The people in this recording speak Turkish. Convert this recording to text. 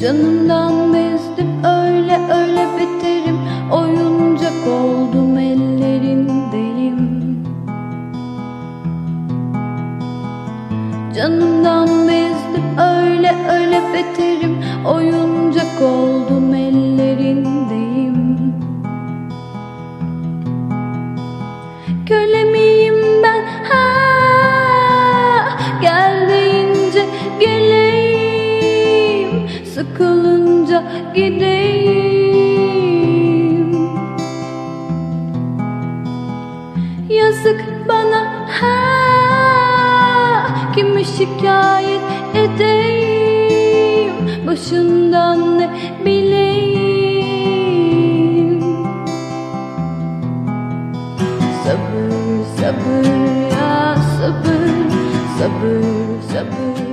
Canımdan bezdim öyle öyle biterim Oyuncak oldum ellerindeyim. Canımdan bezdim öyle Gideyim. Yazık bana ha Kimi şikayet edeyim? Başından ne bileyim? Sabır sabır ya sabır Sabır sabır